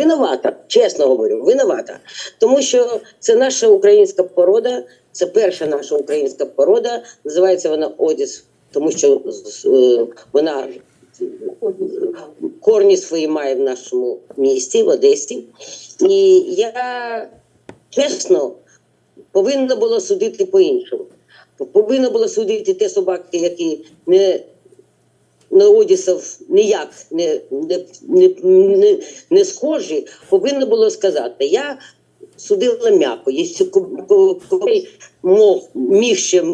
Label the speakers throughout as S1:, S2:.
S1: Винувата, чесно говорю, винувата. Тому що це наша українська порода, це перша наша українська порода. Називається вона Одіс, тому що е, вона корні свої має в нашому місті, в Одесі. І я чесно повинна була судити по-іншому. Повинна була судити ті собаки, які не Одісов ніяк не, не, не, не, схожі, повинна було сказати. Я судила м'яко. Коли мог, міг ще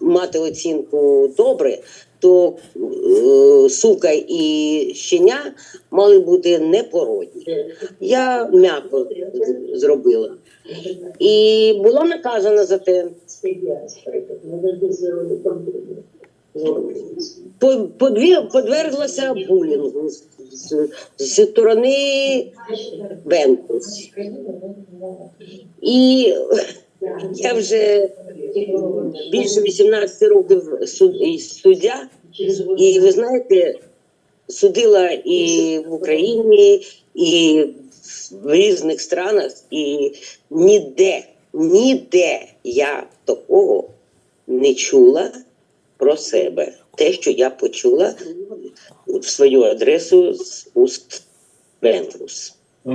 S1: мати оцінку добре, то е, сука і щеня мали бути непородні. Я м'яко зробила. І була наказана за те. Подверглася булінгу з, сторони Венкус. І я вже більше 18 років суд, суддя, і ви знаєте, судила і в Україні, і в різних странах, і ніде, ніде я такого не чула про себе. Те, що я почула в свою адресу з уст Вентрус.
S2: Ну,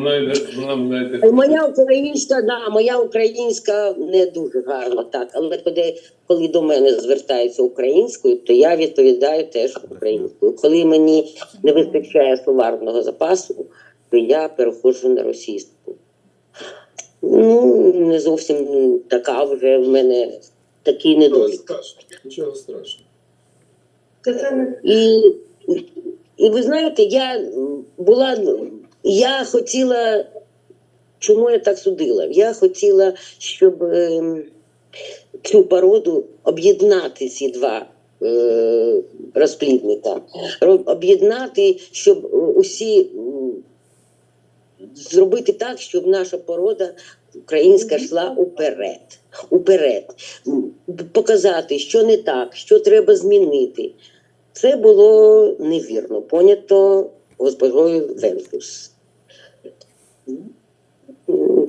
S2: нам навіть
S1: Моя українська, да, моя українська не дуже гарна, так. Але коли, коли до мене звертаються українською, то я відповідаю теж українською. Коли мені не вистачає словарного запасу, то я переходжу на російську. Ну, не зовсім така вже в мене такий недолік.
S3: страшного. Нічого страшного.
S1: І, і ви знаєте, я була, я хотіла, чому я так судила? Я хотіла, щоб ем, цю породу об'єднати ці два е, розплідника, об'єднати, щоб е, усі зробити так, щоб наша порода українська йшла уперед. Уперед. Показати, що не так, що треба змінити. Це було невірно, понято госпожою Венкус.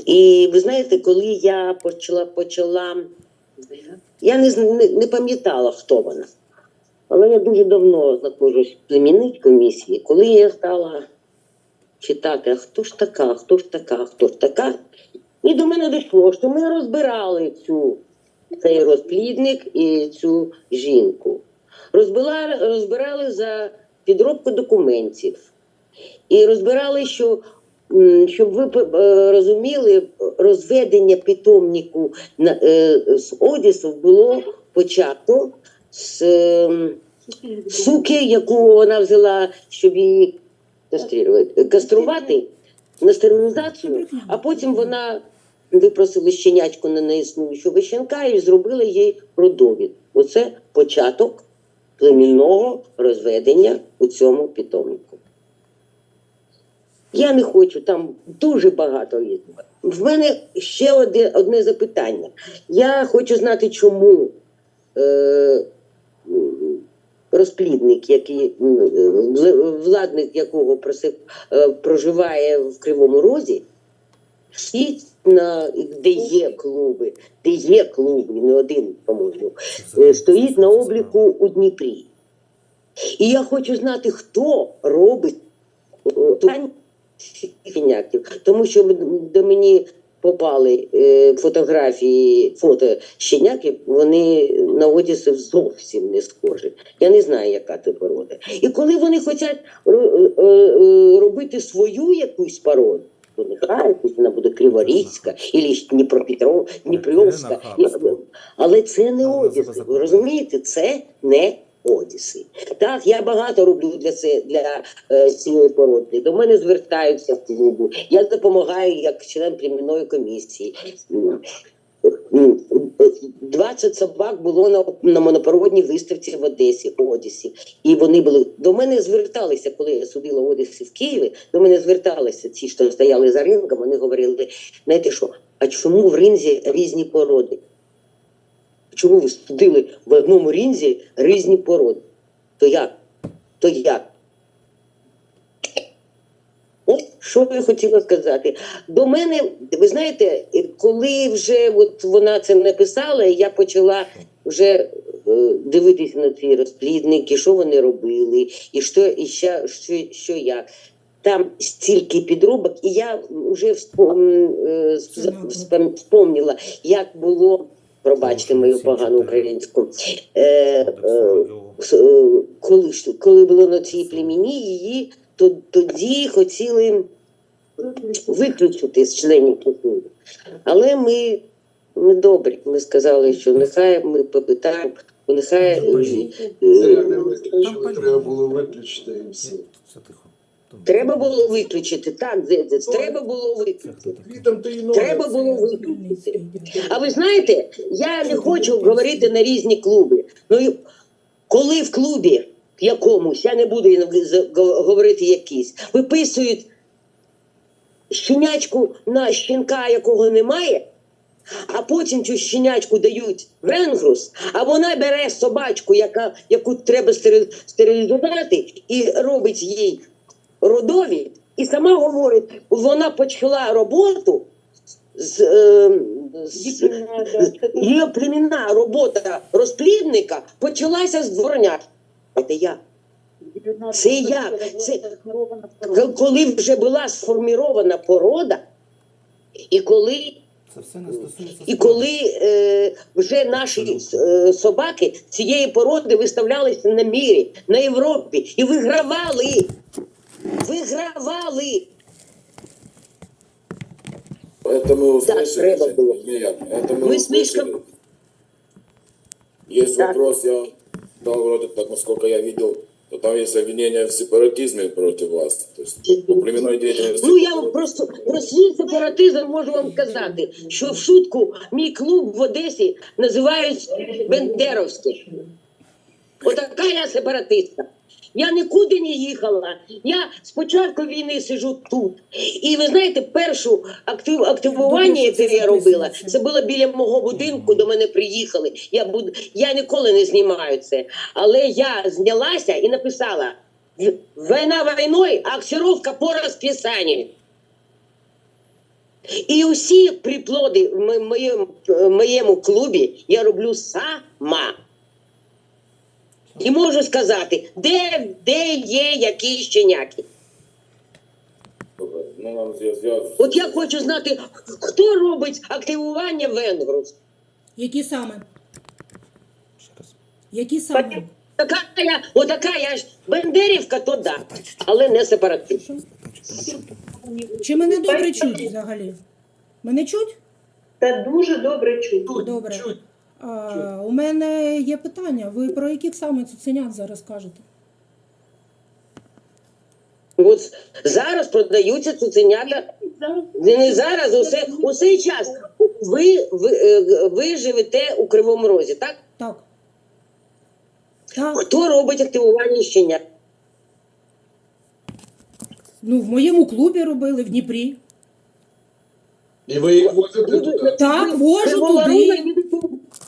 S1: І ви знаєте, коли я почала, почала я не, не, не пам'ятала, хто вона. Але я дуже давно знаходжусь в племінній комісії. Коли я стала читати, а хто ж така, хто ж така, хто ж така, і до мене дійшло, що ми розбирали цю, цей розплідник і цю жінку. Розбила, розбирали за підробку документів. І розбирали, що, щоб ви е, розуміли, розведення питомнику е, з Одісу було почато з е, суки, яку вона взяла, щоб її каструвати на стерилізацію, а потім вона випросила щенячку на неіснуючого щенка і зробила їй родовід. Оце початок племінного розведення у цьому питомнику. Я не хочу, там дуже багато різного. В мене ще одне, одне запитання. Я хочу знати, чому е, розплідник, який м, владник якого просив, е, проживає в Кривому Розі, всі на де є клуби, де є клуби, не один, по-моєму, е, стоїть на обліку у Дніпрі. І я хочу знати, хто робить е, ту фіняків. Тому що до мені попали е, фотографії, фото щеняків, вони на одязі зовсім не схожі. Я не знаю, яка це порода. І коли вони хочуть ро- робити свою якусь породу, то нехай вона буде Криворізька, і Дніпропетров, Дніпровська. Але це не Одіси. Ви розумієте, це не Одіси. Так, я багато роблю для це для е, цієї породи. До мене звертаються в клубу. Я допомагаю як член племінної комісії. М, м, 20 собак було на, на монопроводній виставці в Одесі, в Одесі. І вони були до мене зверталися, коли я судила Одесі в Києві. До мене зверталися ті, що стояли за рингом. Вони говорили: знаєте що, а чому в ринзі різні породи? Чому ви судили в одному рінзі різні породи? То як? То як? От Що я хотіла сказати? До мене, ви знаєте, коли вже от вона це написала, я почала вже е, дивитися на ці розплідники, що вони робили, і що, і що, що, що як. Там стільки підробок, і я вже вспом, е, вспомнила, як було, пробачте мою погану українську, е, е, коли, коли було на цій племені, її то, тоді хотіли виключити з членів культури. Але ми, ми добрі. Ми сказали, що нехай ми попитаємо, нехай е,
S3: треба було виключити і все.
S4: Все тихо.
S1: треба було виключити. Так, Зедзець, треба було виключити. Треба було виключити. А ви знаєте, я не хочу говорити на різні клуби. Ну коли в клубі якомусь, я не буду з- говорити якийсь, виписують щенячку на щенка, якого немає, а потім цю щенячку дають венгрус, а вона бере собачку, яка, яку треба стерилізувати, і робить їй родові, і сама говорить, вона почала роботу з, е, з, її племінна робота розплідника почалася з дворнят. Це я. Це я. Це К- коли вже була сформірована порода, і коли,
S4: Це все не стосується
S1: і
S4: справи.
S1: коли е, вже наші е, собаки цієї породи виставлялися на мірі, на Європі і вигравали. Вигравали.
S5: Это мы
S1: Да,
S5: услышали.
S1: треба было.
S5: Нет, это мы,
S1: Мы
S5: услышали.
S1: слишком-
S5: Есть
S1: Да.
S5: вопрос, я дал вроде так, насколько я видел, то там есть обвинение в сепаратизме против вас. То есть племенной деятельности.
S1: Ну я вам просто про свій сепаратизм можу вам сказати, що в шутку мій клуб в Одесі називають Бендеровський. Отака я сепаратистка. Я нікуди не їхала. Я з початку війни сиджу тут. І ви знаєте, першу актив, активування, яке я робила, це було біля мого будинку. До мене приїхали. Я буду, я ніколи не знімаю це. Але я знялася і написала: війна війною, а аксіровка по розписанню. І усі приплоди в моєму клубі я роблю сама. І можу сказати, де, де є які щеняки.
S5: Ну.
S1: От я хочу знати, хто робить активування венгру.
S6: Які саме? Які саме?
S1: Така я, отака я ж бендерівка, то да, але не сепаратист.
S6: Чи мене добре чуть взагалі? Мене чуть?
S7: Та дуже добре чути.
S6: Добре. А, у мене є питання. Ви про яких саме цуценят зараз кажете?
S1: От зараз продаються цуценята. Не зараз, усе, усе час. Ви, ви, е, ви живете у Кривому Розі, так?
S6: Так. Так.
S1: Хто робить активування щенят?
S6: Ну, в моєму клубі робили в Дніпрі.
S3: І ви їх возите туди?
S6: Так, вожу туди.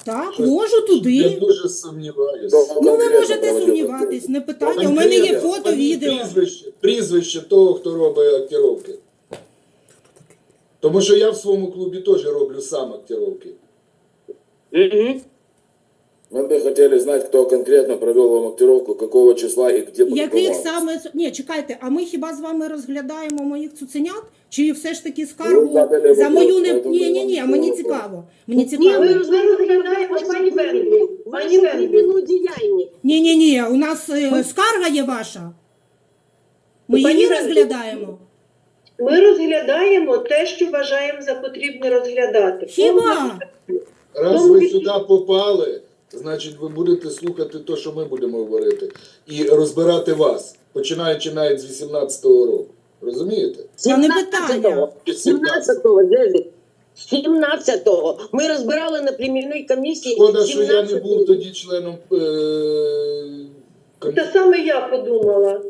S6: Так, вожу
S3: Я
S6: туди.
S3: дуже сумніваюся.
S6: Ну, ви можете сумніватись, не питання. У мене є фото, відео.
S3: Прізвище, прізвище того, хто робить актировки. Тому що я в своєму клубі теж роблю сам актировки.
S1: Угу.
S5: Мы бы хотели знать, кто конкретно провел вам актировку, какого числа и где
S6: Яких
S5: публиковал.
S6: саме ні, чекайте, а ми хіба з вами розглядаємо моїх цуценят? Чи все ж таки
S5: Ви
S6: скаргу
S5: задали
S6: за
S5: вопрос,
S6: мою не
S5: поэтому
S6: ні, ні, ні,
S5: вам
S6: мені
S5: вопрос.
S6: цікаво. Мені
S1: Ні,
S6: цікаво.
S7: Ми розглядаємо пані Венгрі. Пані Венгрі.
S1: діяльні.
S6: Ні, ні, ні, у нас е, скарга є ваша. Ми
S7: Пані
S6: її
S7: Венді.
S6: розглядаємо.
S7: Ми розглядаємо те, що вважаємо за потрібне розглядати.
S6: Хіба?
S3: Раз ви сюди попали, значить ви будете слухати те, що ми будемо говорити, і розбирати вас, починаючи навіть з 18-го року. Розумієте?
S6: Це не питання.
S1: 17-го, Дезі. 17-го. Ми розбирали на племінній комісії.
S3: Шкода, що я не був тоді членом е- комісії.
S7: Це саме я подумала.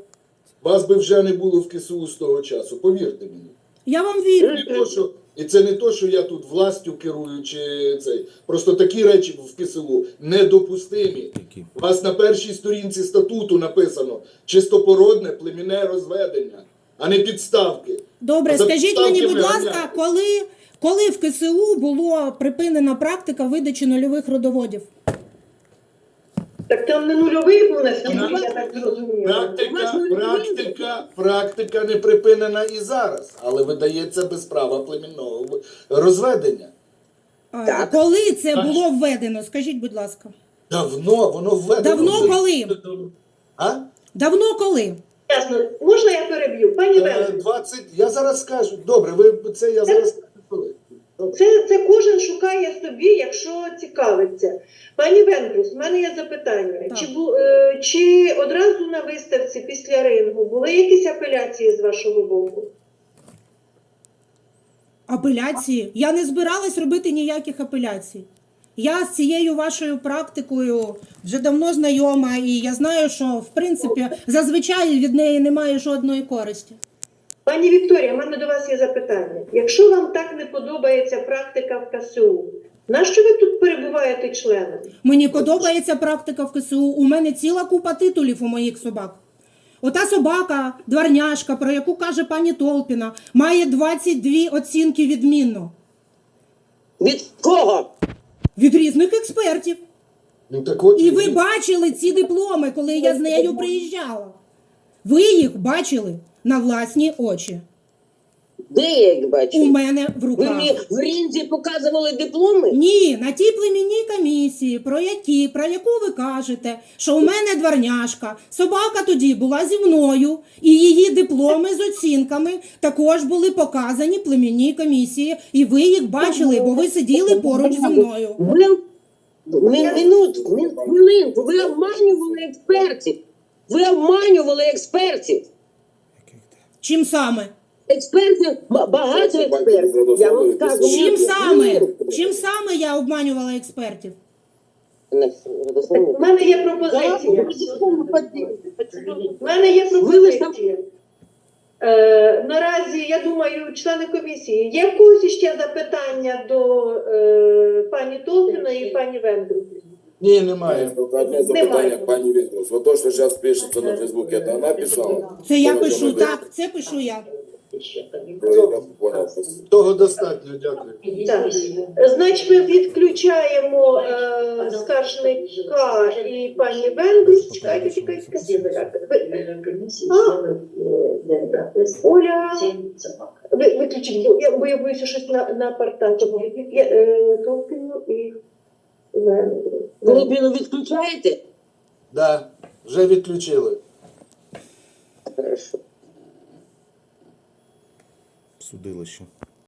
S3: Вас би вже не було в КСУ з того часу, повірте мені.
S6: Я вам вірю.
S3: Не то, що, і це не то, що я тут властю керую чи цей. Просто такі речі в КСУ недопустимі. У вас на першій сторінці статуту написано чистопородне племінне розведення. а не підставки.
S6: Добре,
S3: За
S6: скажіть
S3: підставки
S6: мені, будь ласка, коли, коли в КСУ було припинена практика видачі нульових родоводів?
S7: Так там не нульовий був наскільки я так зрозуміла.
S3: Практика, практика, практика не припинена і зараз, але видається без права племінного розведення.
S6: А,
S1: Так.
S6: Коли це
S3: Так.
S6: було введено? Скажіть, будь ласка.
S3: Давно воно введено.
S6: Давно
S3: вже.
S6: коли?
S3: А?
S6: Давно коли?
S7: Ясно. Можна я переб'ю? Пані
S3: Е,
S7: Венко,
S3: 20, я зараз скажу. Добре, ви це я зараз скажу.
S7: Це, це кожен шукає собі, якщо цікавиться. Пані Венкрус, в мене є запитання.
S6: Так.
S7: Чи, бу, е, чи одразу на виставці після рингу були якісь апеляції з вашого боку?
S6: Апеляції? Я не збиралась робити ніяких апеляцій. Я з цією вашою практикою вже давно знайома, і я знаю, що в принципі зазвичай від неї немає жодної користі.
S7: Пані Вікторія, в мене до вас є запитання. Якщо вам так не подобається практика в КСУ, нащо ви тут перебуваєте членом?
S6: Мені подобається практика в КСУ. У мене ціла купа титулів у моїх собак. Ота собака, дворняшка, про яку каже пані Толпіна, має 22 оцінки відмінно
S1: Від кого?
S6: від різних експертів.
S3: Ну, так от,
S6: І ви бачили ці дипломи, коли я з нею приїжджала. Ви їх бачили на власні очі.
S1: Де я їх
S6: У мене в руках.
S1: Ви мені в рінзі показували дипломи?
S6: Ні, на тій племінній комісії, про які, про яку ви кажете, що у мене дворняшка, собака тоді була зі мною, і її дипломи з оцінками також були показані племінній комісії, і ви їх бачили, бо ви сиділи поруч зі мною.
S1: Ви ми, минутку, хвилинку, ви обманювали експертів. Ви обманювали експертів.
S6: Чим саме?
S1: Експертів багато експертів. Я вам кажу.
S6: Чим саме? Чим саме я обманювала експертів?
S7: У мене є пропозиція. У мене є пропозиція. Е, наразі, я думаю, члени комісії, є в когось ще запитання до е, пані Толкіна і пані Вендру?
S3: Ні, немає.
S5: Только одно запитання, пані Вінкрус. Вот то, що зараз пишеться на Фейсбуці, это она писала?
S6: Це я пишу, так, це пишу я.
S5: Я.
S3: Того достатньо, дякую.
S7: Так. Значить, ми відключаємо е, скаржника і пані Вендру. Чекайте, чекайте, чекайте. Оля, ви, виключіть, бо я, бо я боюся щось на, на партачку. Я, е, Толкіну і.
S1: Глибину відключаєте?
S3: Да, вже відключили.
S1: Хорошо.
S4: Судилище.